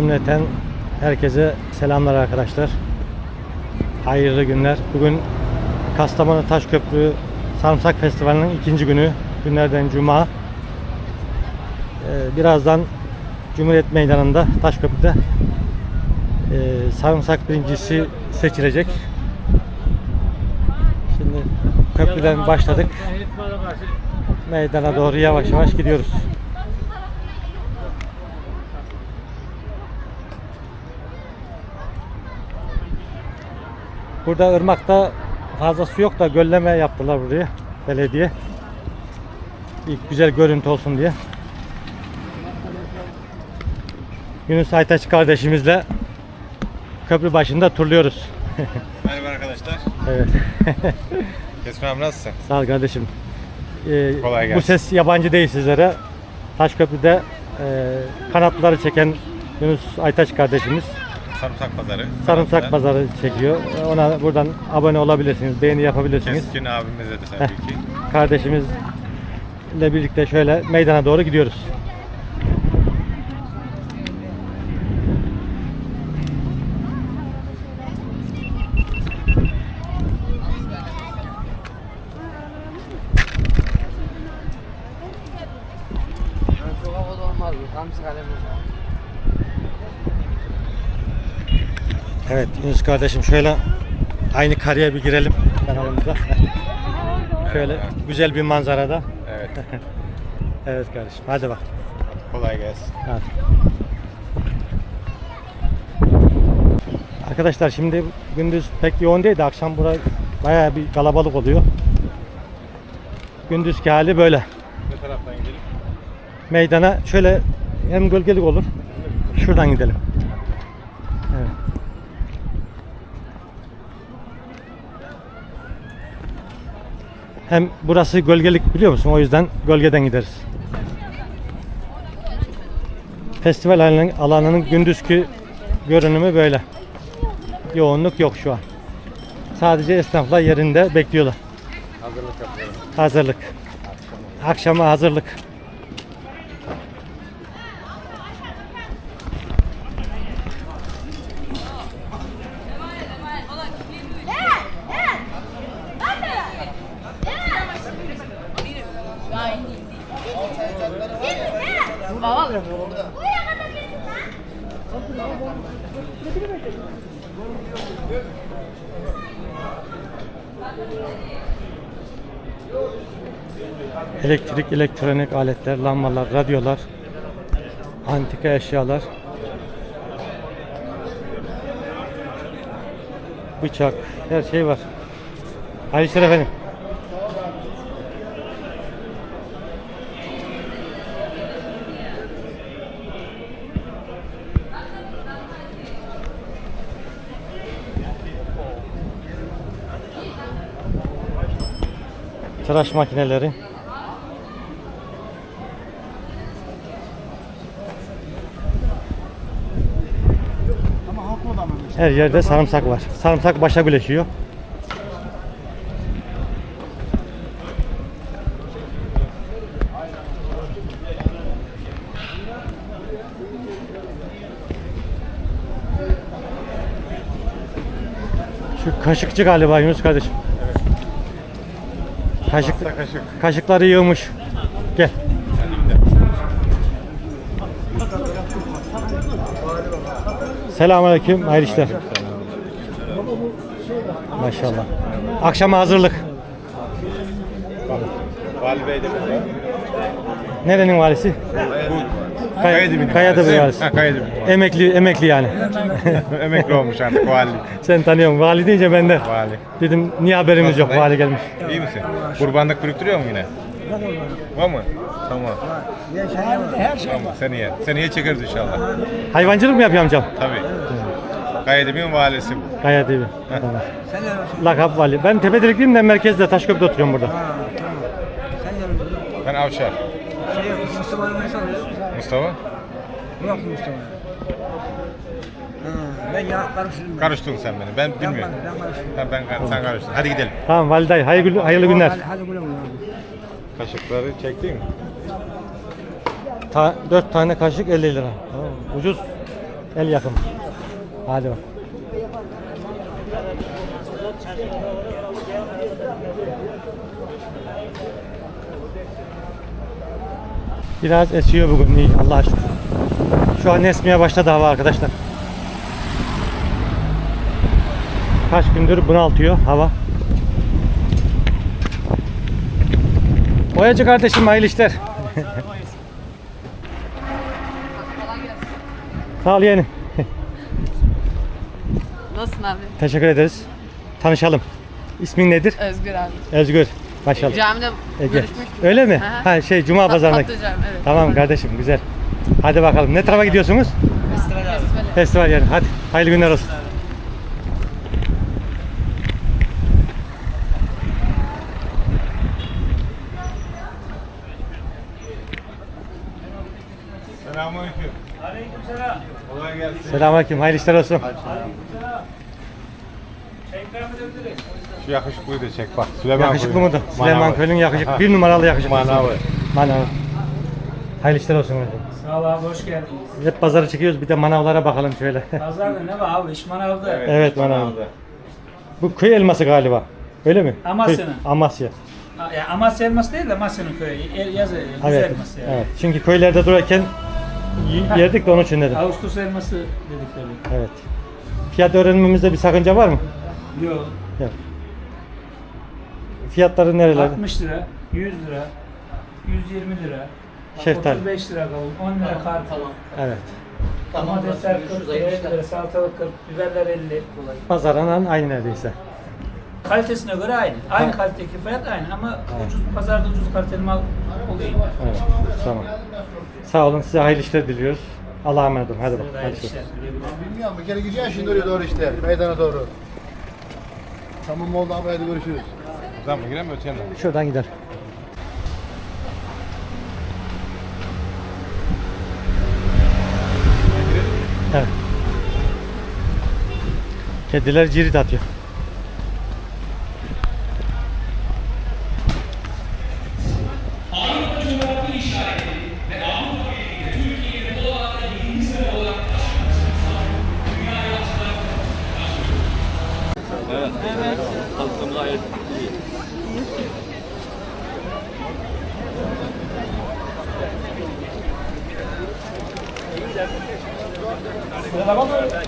Cümleten herkese selamlar arkadaşlar. Hayırlı günler. Bugün Kastamonu Taşköprü Sarımsak Festivali'nin ikinci günü. Günlerden Cuma. Ee, birazdan Cumhuriyet Meydanı'nda Taşköprü'de e, sarımsak birincisi seçilecek. Şimdi köprüden başladık. Meydana doğru yavaş yavaş gidiyoruz. Burada ırmakta fazla su yok da gölleme yaptılar buraya belediye. Bir güzel görüntü olsun diye. Yunus Aytaç kardeşimizle köprü başında turluyoruz. Merhaba arkadaşlar. Evet. Kesmem nasılsın? Sağ ol kardeşim. Ee, Kolay Bu gelsin. ses yabancı değil sizlere. Taşköprü'de e, kanatları çeken Yunus Aytaç kardeşimiz Sarımsak pazarı. sarımsak Kanatlı. pazarı çekiyor. Ona buradan abone olabilirsiniz, beğeni yapabilirsiniz. Keskin abimize de tabii ki. Kardeşimizle birlikte şöyle meydana doğru gidiyoruz. Olmaz? Tam kalem Evet Yunus kardeşim şöyle aynı kareye bir girelim kanalımıza. şöyle Evet. güzel bir manzarada. Evet. Evet kardeşim hadi bak. Kolay gelsin. Hadi. Arkadaşlar şimdi gündüz pek yoğun değil de akşam bura bayağı bir kalabalık oluyor. Gündüzki hali böyle. Ne taraftan gidelim? Meydana şöyle hem gölgelik olur. Şuradan gidelim. Evet. Hem burası gölgelik biliyor musun? O yüzden gölgeden gideriz. Festival alanının, alanının gündüzki görünümü böyle. Yoğunluk yok şu an. Sadece esnaflar yerinde bekliyorlar. Hazırlık yapıyorum. Hazırlık. Akşama hazırlık. Elektrik, elektronik aletler, lambalar, radyolar, antika eşyalar, bıçak, her şey var. Hayırlı işler efendim. Tıraş makineleri. Her yerde sarımsak var. Sarımsak başa güleşiyor. Şu kaşıkçı galiba Yunus kardeşim. Kaşık, kaşık. kaşıkları yığmış. Selamünaleyküm. Hayırlı işler. Maşallah. Akşama hazırlık. Vali Bey de burada. Nerenin valisi? Bu Kay- Kayadibinin Kayadibinin valisi. Ha valisi. Emekli emekli yani. Emekli olmuş artık vali. Sen tanıyorsun. Vali deyince ben de Vali. dedim niye haberimiz yok Nasıl, vali gelmiş. İyi misin? Kurbanlık biriktiriyor mu yine? Var mı? Tamam. Tamam. Seneye. Seneye çekeriz inşallah. Hayvancılık mı yapıyor amcam? Tabii. Kayadibinin valisi bu. Kaya TV. Tamam. Lakap vali. Ben Tepedirikliyim de merkezde Taşköprü'de oturuyorum burada. Sen yanımda. Ben Avşar. Şey yok, Mustafa'nın? Mustafa. Yok Mustafa. Ha, ben ya karıştırdım. ben. Karıştın sen beni. Ben Ben, bilmiyorum. ben karıştırdım. Ha, ben sen karıştın. Hadi gidelim. Tamam vali dayı. Hayırlı, hayırlı günler. Hadi, hadi güle güle. Kaşıkları çektin mi? Ta, 4 tane kaşık 50 lira. Tamam, ucuz. El yakın. Hadi bak. Biraz esiyor bugün iyi Allah'a şükür. Şu an esmeye başladı hava arkadaşlar. Kaç gündür bunaltıyor hava. Boyacı kardeşim hayırlı işler. Sağ ol yeğenim. Nasılsın abi? Teşekkür ederiz. Tanışalım. İsmin nedir? Özgür abi. Özgür. Maşallah. Camide Ege. görüşmüştük. Öyle mi? Aha. Ha şey Cuma Tat- pazarına. Tatlı cami, evet. Tamam kardeşim güzel. Hadi bakalım. Ne tarafa gidiyorsunuz? Festival yani. Hadi. Hayırlı günler olsun. Selamünaleyküm. Aleykümselam. Kolay gelsin. Selamünaleyküm. Hayırlı işler olsun. Şu yakışıklıyı da çek bak. Süleyman Yakışıklı Köyü. mıdır? Süleyman Manavı. Köylü'nün yakışıklı. Bir numaralı yakışıklısı. Manavı. Manav. Hayırlı işler olsun. kardeşim. Sağ ol abi hoş geldiniz. Hep pazarı çekiyoruz. Bir de manavlara bakalım şöyle. Pazarda ne var abi? İş manavda. Evet, manav. Bu köy elması galiba. Öyle mi? Amasya'nın. Köy- Amasya. Ha, Ya Amasya elması değil de Amasya'nın köyü. El, yazı, yüz Evet. elması yani. Evet. Çünkü köylerde durarken y- yerdik de onun için dedim. Ağustos elması dedikleri. Evet. Fiyat öğrenmemizde bir sakınca var mı? Yok. Yok. Fiyatları nerelerde? 60 lira, 100 lira, 120 lira, Şeftali. 35 lira kavun, 10 lira kartal. Evet. Domatesler 40, 50 lira, salatalık 40, biberler 50. Pazarla aynı neredeyse. Kalitesine göre aynı. Aynı kalitedeki fiyat aynı ama ucuz pazarda ucuz kaliteli mal oluyor. Evet. Tamam. Sağ olun. Size hayırlı işler diliyoruz. Allah'a emanet olun. Hadi bakalım. Hayırlı Hadi. işler. Bilmiyorum bir kere gideceksin şimdi oraya doğru işte. Meydana doğru. Tamam oldu abi hadi görüşürüz. Buradan mı girelim öte yandan? Şuradan gider. Evet. Kediler cirit atıyor. Evet. Evet. Halkımıza ait değil. Merhaba.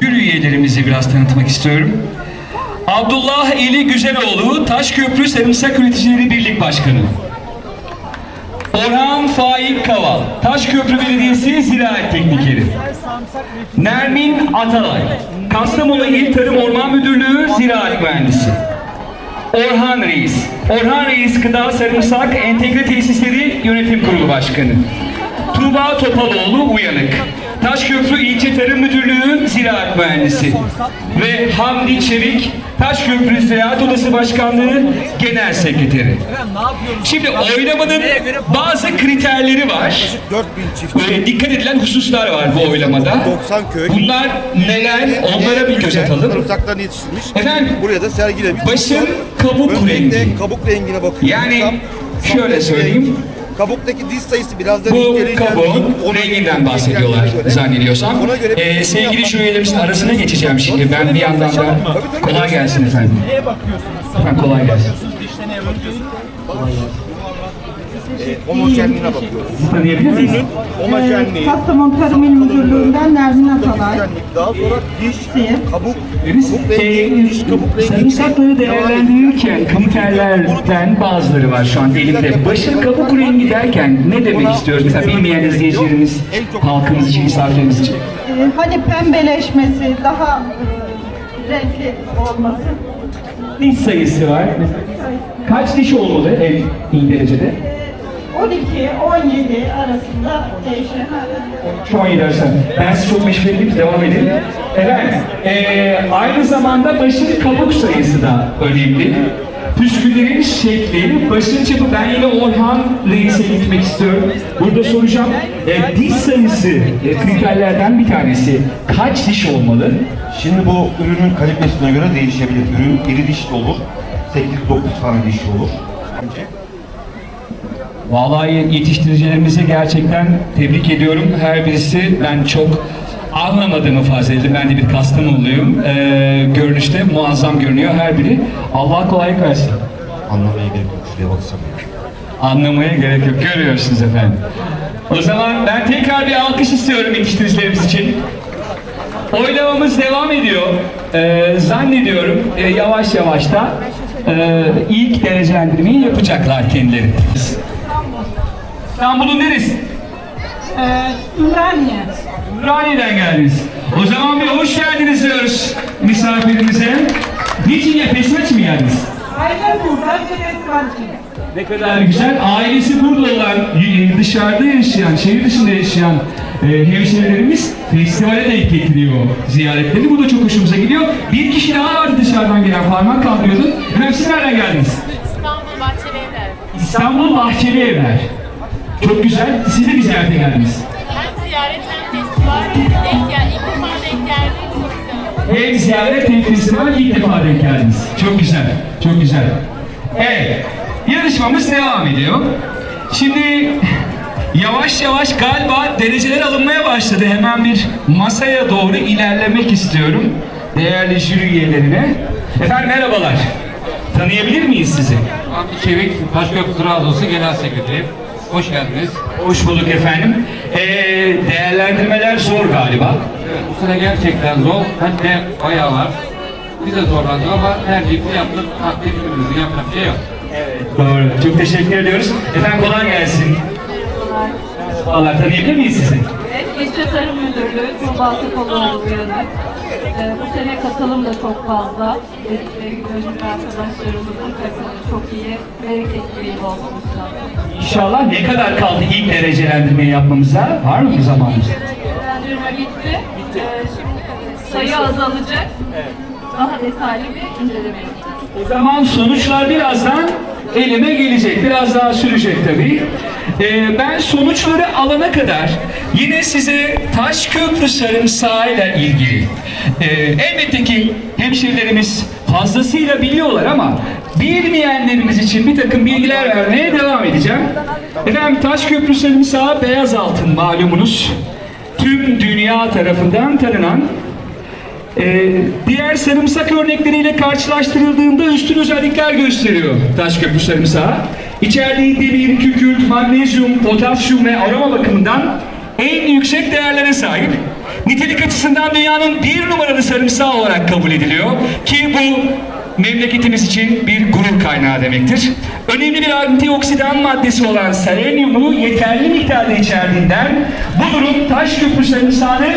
Gül üyelerimizi biraz tanıtmak istiyorum. Abdullah Eli Güzeloğlu, Taşköprü Sarımsak Üreticileri Birlik Başkanı. Orhan Faik Kaval, Taşköprü Belediyesi Ziraat Teknikeri. Nermin Atalay, Kastamonu İl Tarım Orman Müdürlüğü Ziraat Mühendisi. Orhan Reis, Orhan Reis Gıda Sarımsak Entegre Tesisleri Yönetim Kurulu Başkanı. Tuğba Topaloğlu Uyanık. Taşköprü İlçe Tarım Müdürlüğü Ziraat Mühendisi. Ve Hamdi Çevik, Taşköprü Ziraat Odası Başkanlığı Genel Sekreteri. Şimdi oylamanın bazı kriterleri var. 4000 çift. Böyle dikkat edilen hususlar var bu oylamada. 90 köy. Bunlar neler? Onlara bir göz atalım. Sarımsaktan yetiştirmiş. Efendim? Buraya da sergilemiş. Başın kabuk rengi. kabuk rengine bakıyoruz. Yani şöyle söyleyeyim. Kabuktaki diz sayısı birazdan Bu inceleyeceğiz. kabuğun renginden bahsediyorlar göre- zannediyorsam. Ona göre bir Ee, seçim sevgili jürilerimizin arasına geçeceğim şimdi. Ben bir yandan da kolay gelsin efendim. Neye bakıyorsunuz? Efendim kolay gelsin. Bakıyorsunuz dişte neye bakıyorsunuz? e, homojenliğine bakıyoruz. Sizi tanıyabilir miyiz? Ürünün homojenliği, Kastamonu Tarım İl Müdürlüğü'nden Nermin Atalay. daha sonra diş, kabuk, Gibi sarımsakları değerlendirirken kriterlerden bazıları var şu an elimde. Başın kabuk rengi derken ne demek istiyoruz? Mesela bilmeyen izleyicilerimiz, halkımız için, misafirlerimiz için. Ee, hani pembeleşmesi, daha e, renkli olması. Diş sayısı var. Kaç diş olmalı en iyi derecede? Ee, 12, 17 arasında değişen. Şu an gidersen. Ben sizi çok meşgul edeyim, devam edelim. Efendim, eee, aynı zamanda başın kabuk sayısı da önemli. Püsküllerin şekli, başın çapı, ben yine Orhan Reis'e gitmek istiyorum. Burada soracağım, e, diş sayısı e, kriterlerden bir tanesi. Kaç diş olmalı? Şimdi bu ürünün kalitesine göre değişebilir. Ürün iri dişli olur. 8-9 tane diş olur. Vallahi yetiştiricilerimizi gerçekten tebrik ediyorum. Her birisi ben çok anlamadığımı farz edildi. Ben de bir Kastamonluyum. Ee, görünüşte muazzam görünüyor her biri. Allah kolaylık versin. Anlamaya gerek yok. Şuraya baksana. Anlamaya gerek yok. Görüyorsunuz efendim. O zaman ben tekrar bir alkış istiyorum yetiştiricilerimiz için. Oylamamız devam ediyor. Ee, zannediyorum e, yavaş yavaş da e, ilk derecelendirmeyi yapacaklar kendileri. İstanbul'un neresi? Ee, Ümraniye. Ümraniye'den geldiniz. O zaman bir hoş geldiniz diyoruz misafirimize. Niçin ya peşmeç mi geldiniz? Aile burada, Kanki. Ne kadar güzel. Ailesi burada olan, y- dışarıda yaşayan, şehir dışında yaşayan e, hemşehrilerimiz festivale denk getiriyor ziyaretleri. Bu da çok hoşumuza gidiyor. Bir kişi daha vardı dışarıdan gelen parmak kaldırıyordu. Efendim siz nereden geldiniz? İstanbul Bahçeli Evler. İstanbul Bahçeli Evler. Çok güzel. Siz de bir ziyarete geldiniz. Hem ziyaret hem festival denk gel. İlk defa denk güzel. Hem ziyaret hem festival ilk defa denk geldiniz. Çok güzel, çok güzel. Evet, yarışmamız devam ediyor. Şimdi yavaş yavaş galiba dereceler alınmaya başladı. Hemen bir masaya doğru ilerlemek istiyorum. Değerli jüri üyelerine. Efendim merhabalar. Tanıyabilir miyiz sizi? Hamdi Çevik, Taşköprü Trabzonsu Genel Sekreteri. Hoş geldiniz. Hoş bulduk efendim. Ee, değerlendirmeler zor galiba. Evet, bu sene gerçekten zor. Hatta bayağı var. Biz de zorlandık ama tercihimizi yaptık. Takdirimizi yapacak bir şey yok. Doğru. Çok teşekkür ediyoruz. Efendim kolay gelsin. Vallahi tanıyabilir miyiz sizi? Evet, İlçe Tarım Müdürlüğü Tuğba Tıpaloğlu uyanık. Ee, bu sene katılım da çok fazla. Ve gönüllü arkadaşlarımızın katılımı çok iyi. Bereketli bir yıl olsun inşallah. İnşallah ne kadar kaldı ilk derecelendirmeyi yapmamıza? Var mı bir zamanımız? Değerlendirme bitti. Ee, şimdi sayı azalacak. Daha detaylı bir inceleme yapacağız. O zaman sonuçlar birazdan elime gelecek. Biraz daha sürecek tabii. Ee, ben sonuçları alana kadar yine size Taşköprü sarımsağıyla ilgili e, elbette ki hemşehrilerimiz fazlasıyla biliyorlar ama bilmeyenlerimiz için bir takım bilgiler vermeye devam edeceğim. Efendim Taşköprü sarımsağı beyaz altın malumunuz. Tüm dünya tarafından tanınan ee, diğer sarımsak örnekleriyle karşılaştırıldığında üstün özellikler gösteriyor Taşköprü sarımsağı. İçerdiği demir, kükürt, magnezyum, potasyum ve aroma bakımından en yüksek değerlere sahip. Nitelik açısından dünyanın bir numaralı sarımsağı olarak kabul ediliyor ki bu memleketimiz için bir gurur kaynağı demektir. Önemli bir antioksidan maddesi olan selenyumu yeterli miktarda içerdiğinden bu durum taş köprü sarımsağını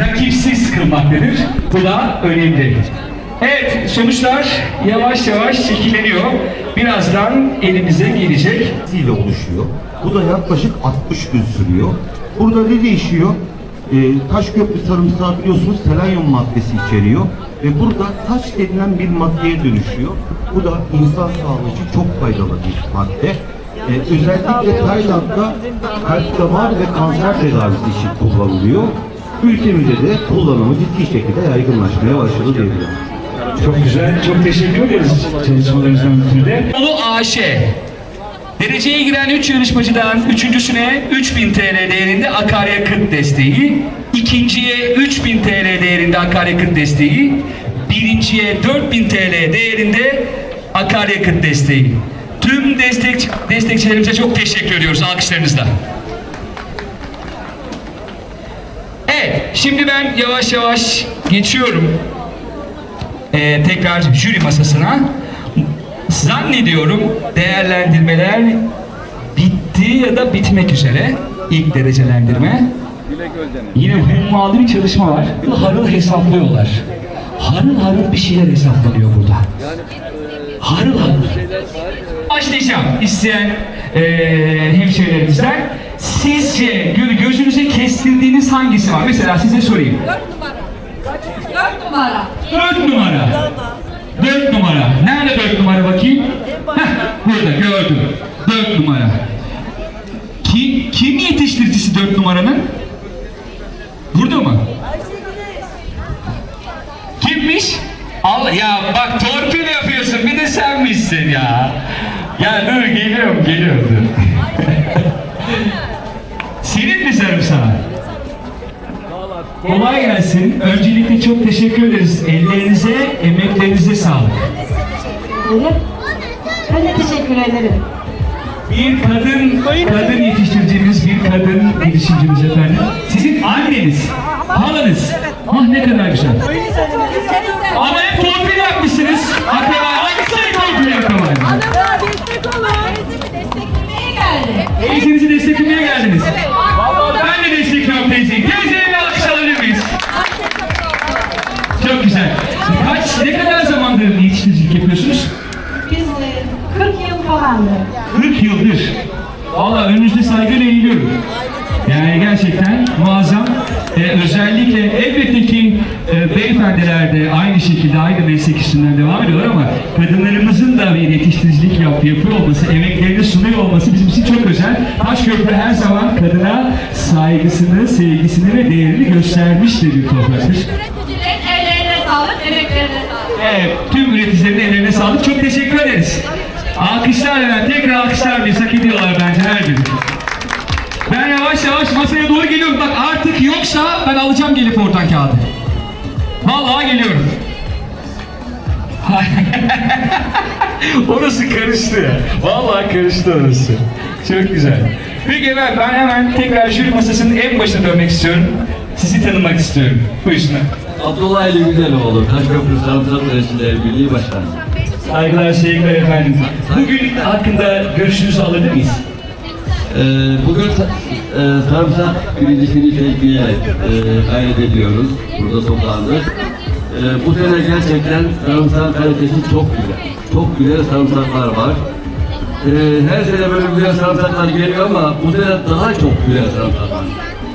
rakipsiz kılmaktadır. Bu da önemli. Evet, sonuçlar yavaş yavaş şekilleniyor. Birazdan elimize gelecek. ile oluşuyor. Bu da yaklaşık 60 gün sürüyor. Burada ne değişiyor? Ee, taş köprü sarımsağı biliyorsunuz selenyum maddesi içeriyor. Ve burada taş denilen bir maddeye dönüşüyor. Bu da insan sağlığı için çok faydalı bir madde. Ee, özellikle Tayland'da kalp damar ve kanser tedavisi için kullanılıyor. Ülkemizde de kullanımı ciddi şekilde yaygınlaşmaya başladı diyebilirim. Çok güzel, çok teşekkür ederiz çalışmalarınızdan ötürü de. Yolu AŞ. Dereceye giren 3 yarışmacıdan üçüncüsüne 3000 TL değerinde akaryakıt desteği, ikinciye 3000 TL değerinde akaryakıt desteği, birinciye 4000 TL değerinde akaryakıt desteği. Tüm destek destekçilerimize çok teşekkür ediyoruz alkışlarınızla. Evet, şimdi ben yavaş yavaş geçiyorum ee, tekrar jüri masasına. Zannediyorum değerlendirmeler bitti ya da bitmek üzere. İlk derecelendirme. Yine hummalı bir çalışma var. Harıl hesaplıyorlar. Harıl harıl bir şeyler hesaplanıyor burada. Harıl harıl. Başlayacağım isteyen eee hemşehrilerimizden. Sizce gö- gözünüze kestirdiğiniz hangisi var? Mesela size sorayım. Dört numara. Dört numara. Dört numara. Nerede dört numara bakayım? Heh, burada gördüm. Dört numara. Kim, kim yetiştiricisi dört numaranın? Burada mı? Kimmiş? Allah ya bak torpil yapıyorsun bir de senmişsin ya. Ya dur geliyorum geliyorum dur. Senin mi sarımsağın? Kolay gelsin. Öncelikle çok teşekkür ederiz. Ellerinize, emeklerinize sağlık. Ben de teşekkür ederim. Bir kadın, kadın yetiştiricimiz, bir kadın girişimcimiz efendim. Sizin anneniz, halanız. Ah ne kadar güzel. Ama hep torpil yapmışsınız. Akraba, hangisi torpil yapamaydı? Desteklemeye geldi. Teyzenizi desteklemeye geldiniz. Ben ne kadar zamandır yetiştiricilik yapıyorsunuz? Biz e, 40 yıl falandı. 40 yıldır. Valla önünüzde saygıyla eğiliyorum. Yani gerçekten muazzam. Ee, özellikle elbette ki e, beyefendiler de aynı şekilde aynı meslek üstünden devam ediyorlar ama kadınlarımızın da bir yetiştiricilik yap, yapıyor olması, emeklerini sunuyor olması bizim için çok özel. Taşköprü her zaman kadına saygısını, sevgisini ve değerini göstermiştir bir topraktır. Evet, tüm üreticilerin ellerine sağlık. Çok teşekkür ederiz. Alkışlar hemen. Tekrar alkışlar mıyız? Hak ediyorlar bence her biri. Ben yavaş yavaş masaya doğru geliyorum. Bak artık yoksa ben alacağım gelip oradan kağıdı. Vallahi geliyorum. orası karıştı. Vallahi karıştı orası. Çok güzel. Peki ben, ben hemen tekrar jüri masasının en başına dönmek istiyorum. Sizi tanımak istiyorum. Buyursunlar. Abdullah Ali Güzeloğlu, Taşköprü Sarımsak Üreticileri Birliği Başkanı. Saygılar, sevgiler efendim. Bugün hakkında görüşünüzü alabilir miyiz? Ee, bugün e, sarımsak üreticiliği sevgiye e, gayret ediyoruz. Burada toplandık. E, bu sene gerçekten sarımsak kalitesi çok güzel. Çok güzel sarımsaklar var. E, her sene böyle güzel sarımsaklar geliyor ama bu sene daha çok güzel sarımsaklar.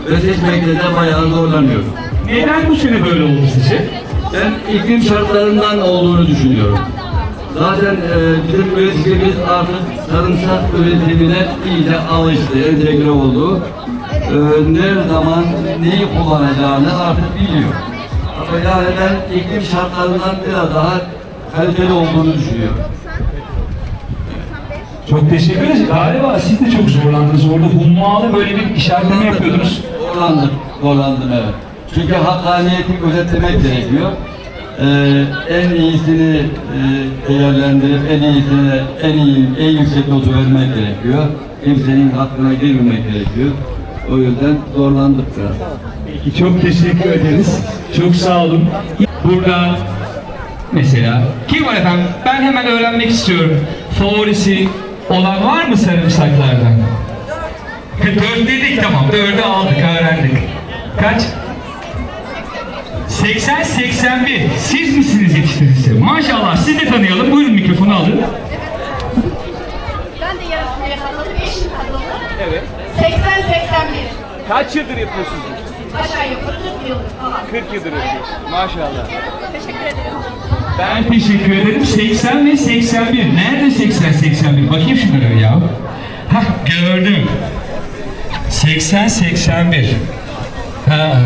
Ve seçmekte de bayağı zorlanıyorum. Neden bu sene böyle oldu sizce? Ben iklim şartlarından olduğunu düşünüyorum. Zaten e, bizim üreticimiz artık sarımsak üretimine iyice alıştı, entegre oldu. E, ne zaman neyi kullanacağını artık biliyor. Ama yani ben iklim şartlarından biraz daha kaliteli olduğunu düşünüyorum. Çok teşekkür ederiz. Galiba siz de çok zorlandınız. Orada hummalı böyle bir işaretleme yapıyordunuz. Zorlandım, zorlandım evet. Çünkü hakkaniyeti gözetlemek gerekiyor. Ee, en iyisini e, değerlendirip en iyisine en iyi, en yüksek notu vermek gerekiyor. Kimsenin hakkına girmemek gerekiyor. O yüzden zorlandık biraz. Çok teşekkür ederiz. Çok sağ olun. Burada mesela kim var efendim? Ben hemen öğrenmek istiyorum. Favorisi olan var mı sarımsaklardan? Dört dedik tamam. Dördü aldık, öğrendik. Kaç? 80-81. Siz misiniz yetiştiricisi? Maşallah. Siz de tanıyalım. Buyurun mikrofonu alın. Ben de yarışmaya katıldım, eşim katıldı. Evet. 80-81. Kaç yıldır yapıyorsunuz? Aşağı yukarı 40 yıldır falan. 40 yıldır yapıyorsunuz. Maşallah. Teşekkür ederim. Ben teşekkür ederim. 80 ve 81. Nerede 80 81? Bakayım şunlara ya. Hah gördüm. 80 81. Ha.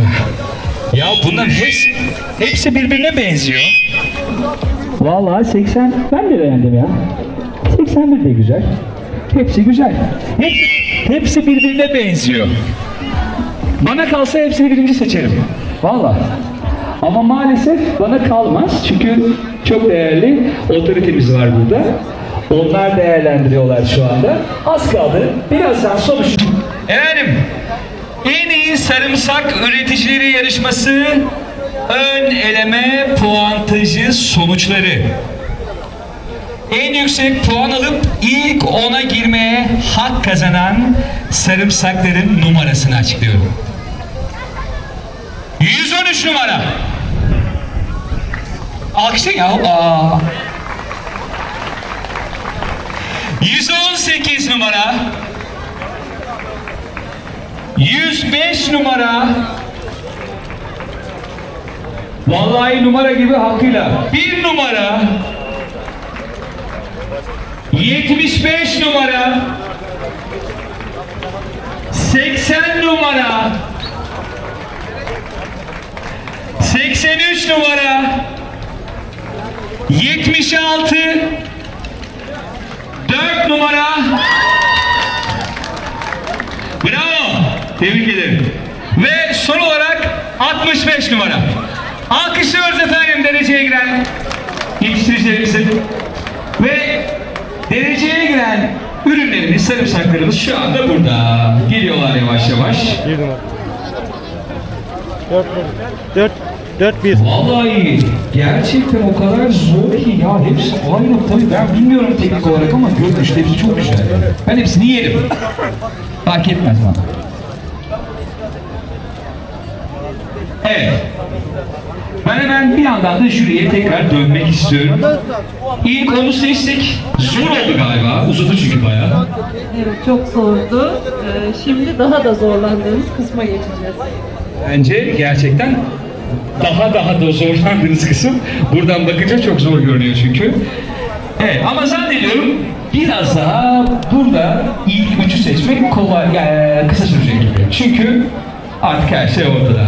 Ya bunların hepsi, hepsi birbirine benziyor. Vallahi 80 ben de beğendim ya. 81 de güzel. Hepsi güzel. Hepsi, hepsi birbirine benziyor. Bana kalsa hepsini birinci seçerim. Vallahi. Ama maalesef bana kalmaz çünkü çok değerli otoritemiz var burada. Onlar değerlendiriyorlar şu anda. Az kaldı. Birazdan sonuç. Efendim, en iyi sarımsak üreticileri yarışması ön eleme puantajı sonuçları. En yüksek puan alıp ilk ona girmeye hak kazanan sarımsakların numarasını açıklıyorum. 113 numara. Alkışlayın ya. Aa. 118 numara. 105 numara. Vallahi numara gibi hakkıyla. Bir numara. 75 numara. 80 numara. 83 numara. 76 4 numara. Tebrik ederim. Ve son olarak 65 numara. Alkışlıyoruz efendim dereceye giren yetiştiricilerimizi. Ve dereceye giren ürünlerimiz, sarımsaklarımız şu anda burada. Geliyorlar yavaş yavaş. Bir numara. Dört, dört, dört bir. Vallahi gerçekten o kadar zor ki ya hepsi aynı tabii ben bilmiyorum teknik olarak ama görünüşte hepsi çok güzel. Ben hepsini yerim. Fark etmez bana. Evet. Ben hemen bir yandan da jüriye tekrar dönmek istiyorum. İlk onu seçtik. Zor oldu galiba. Uzadı çünkü bayağı. Evet çok zordu. Ee, şimdi daha da zorlandığımız kısma geçeceğiz. Bence gerçekten daha daha da zorlandığınız kısım buradan bakınca çok zor görünüyor çünkü. Evet ama zannediyorum biraz daha burada ilk üçü seçmek kolay, yani kısa sürecek gibi. Çünkü artık her şey ortada.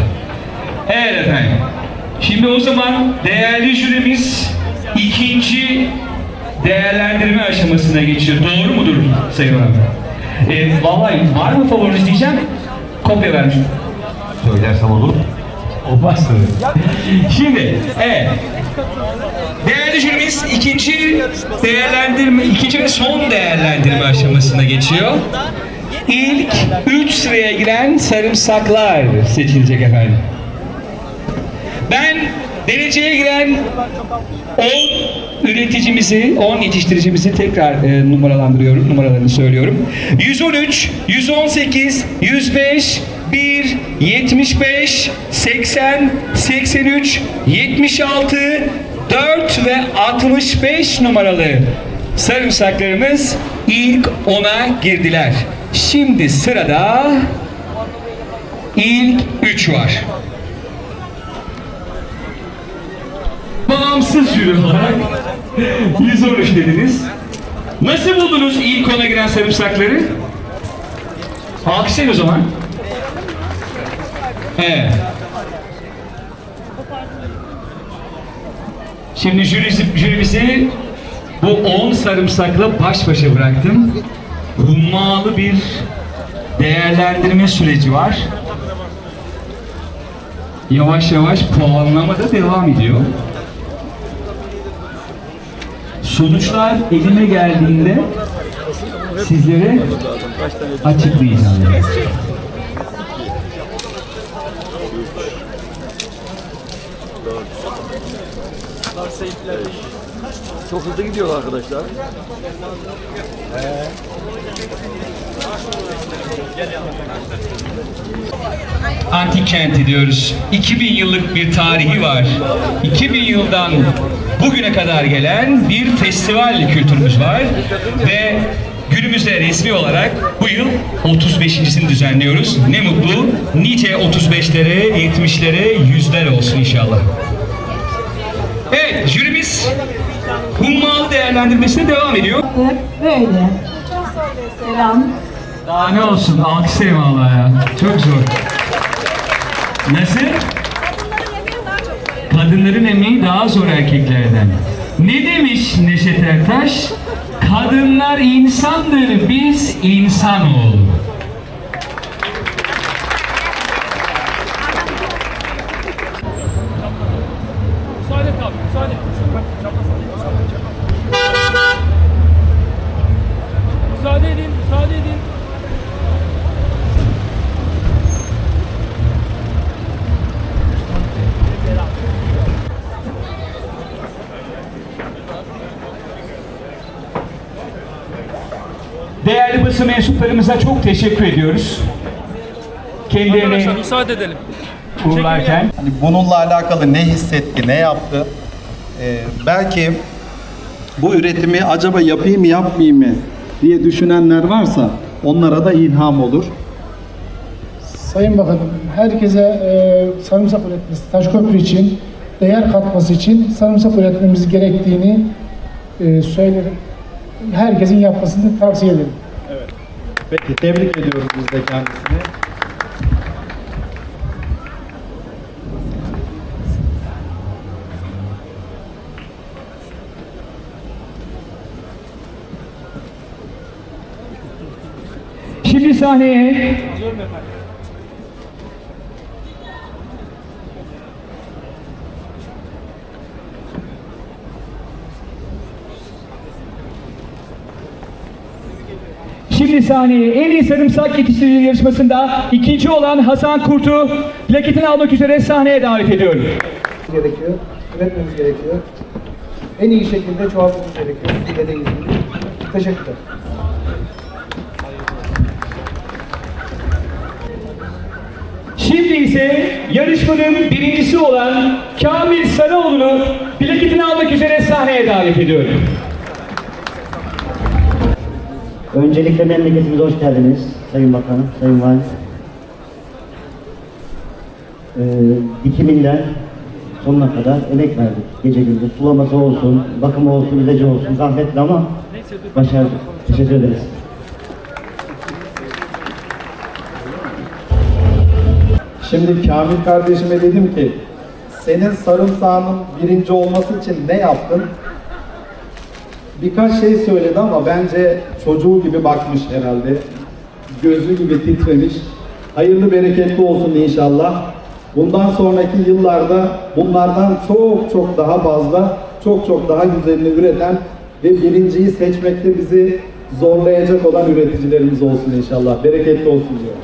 Evet efendim. Şimdi o zaman değerli jürimiz ikinci değerlendirme aşamasına geçiyor. Doğru mudur Sayın Hanım? Ee, vallahi var mı favoriniz diyeceğim. Kopya vermişim. Söylersem olur. Olmaz tabii. Şimdi, evet. Değerli jürimiz ikinci değerlendirme, ikinci ve son değerlendirme aşamasına geçiyor. İlk üç sıraya giren sarımsaklar seçilecek efendim. Ben dereceye giren 10 üreticimizi, 10 yetiştiricimizi tekrar e, numaralandırıyorum, numaralarını söylüyorum. 113, 118, 105, 1, 75, 80, 83, 76, 4 ve 65 numaralı sarımsaklarımız ilk 10'a girdiler. Şimdi sırada ilk 3 var. Bağımsız jüri olarak 113 dediniz. Nasıl buldunuz ilk ona giren sarımsakları? Alkışlayın o zaman. Evet. Şimdi jürisi, jürimizi bu 10 sarımsakla baş başa bıraktım. Hummalı bir değerlendirme süreci var. Yavaş yavaş puanlama da devam ediyor. Sonuçlar elime geldiğinde sizlere açıklayacağım. Çok hızlı gidiyor arkadaşlar. Antik kenti diyoruz. 2000 yıllık bir tarihi var. 2000 yıldan bugüne kadar gelen bir festival kültürümüz var ve günümüzde resmi olarak bu yıl 35.sini düzenliyoruz. Ne mutlu. Nice 35'lere, 70'lere, yüzler olsun inşallah. Evet, jürimiz hummalı değerlendirmesine devam ediyor. Böyle. Selam. Daha ne olsun, alkışlayayım Allah ya. Çok zor. Nasıl? Kadınların emeği daha zor erkeklerden. Ne demiş Neşet Ertaş? Kadınlar insandır, biz insanoğlu. Müsaade edin, müsaade edin. Basın mensuplarımıza çok teşekkür ediyoruz. Kendilerine Arkadaşlar müsaade edelim. uğurlarken Hani bununla alakalı ne hissetti, ne yaptı? Ee, belki bu üretimi acaba yapayım mı yapmayayım mı diye düşünenler varsa onlara da ilham olur. Sayın Bakanım, herkese e, sarımsak üretmesi, Taşköprü için değer katması için sarımsak üretmemiz gerektiğini e, söylerim. Herkesin yapmasını tavsiye ederim. Peki tebrik ediyoruz biz de kendisini. şimdi sahneye Şimdi sahneye en iyi sarımsak yetiştiricileri yarışmasında ikinci olan Hasan Kurt'u plaketini almak üzere sahneye davet ediyorum. Gerekiyor, üretmemiz gerekiyor. En iyi şekilde çoğaltmamız gerekiyor. Dediğiniz gibi. Teşekkürler. Şimdi ise yarışmanın birincisi olan Kamil Sarıoğlu'nu plaketini almak üzere sahneye davet ediyorum. Öncelikle memleketimize hoş geldiniz Sayın Bakanım, Sayın Valim. Ee, dikiminden sonuna kadar emek verdik gece gündüz. Sulaması olsun, bakımı olsun, ilacı olsun, zahmetli ama başardık. Teşekkür ederiz. Şimdi Kamil kardeşime dedim ki senin sarımsağının birinci olması için ne yaptın? Birkaç şey söyledi ama bence çocuğu gibi bakmış herhalde. Gözü gibi titremiş. Hayırlı bereketli olsun inşallah. Bundan sonraki yıllarda bunlardan çok çok daha fazla, çok çok daha güzelini üreten ve birinciyi seçmekte bizi zorlayacak olan üreticilerimiz olsun inşallah. Bereketli olsun diyorum.